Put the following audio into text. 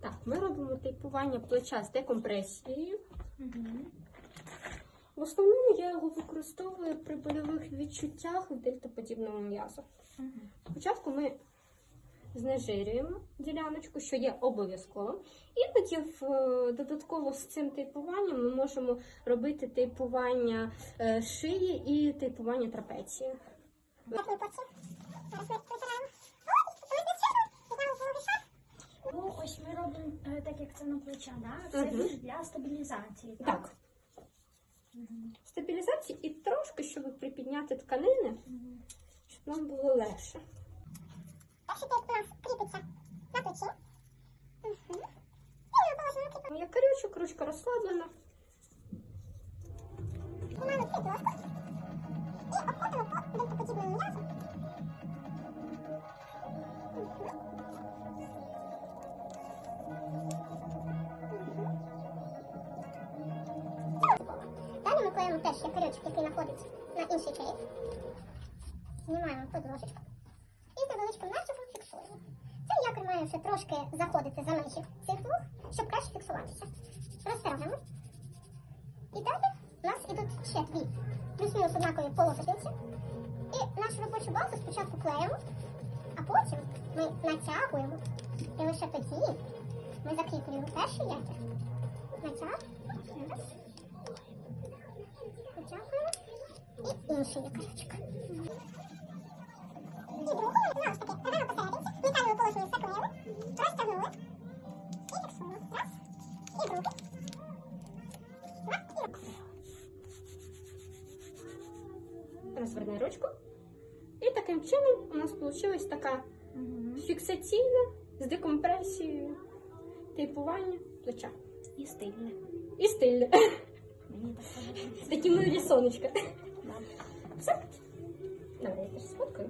Так, ми робимо тейпування плеча з декомпресією. В основному я його використовую при больових відчуттях в дельтоподібному м'язу. Спочатку ми знежирюємо діляночку, що є обов'язковим. Іноді в, е, додатково з цим тейпуванням ми можемо робити тейпування е, шиї і тейпування трапеції. Ну, ось ми робимо це на плеча, да? Це більш для стабілізації. Так. Стабілізації і трошки, щоб припідняти тканини, щоб нам було легше. Перший тейп у нас кріпиться на плечі. Угу. Я корючок, ручка розслаблена. знімаємо цю дошку Клеїмо теж якорючок, який знаходиться на інший череп. Знімаємо подложечку і з невеличким наживом фіксуємо. Цей якор має ще трошки заходити за межі цих двох, щоб краще фіксуватися. Розтягуємо. І далі у нас ідуть ще дві плюс-мінус однакові полосочниці. І нашу робочу базу спочатку клеїмо, а потім ми натягуємо. І лише тоді ми закріплюємо перший якір. Натягуємо. І інший якорочок. І знову ж таки, посерединці. Розтягнули. І фіксуємо. Раз. І другий. І. Розверни ручку. І таким чином у нас вийшла така фіксаційна з декомпресією тейпування плеча. І стильне. І стильне. Мені так подобається. Такі милі сонечка. Все. Давай я теж сфоткаю.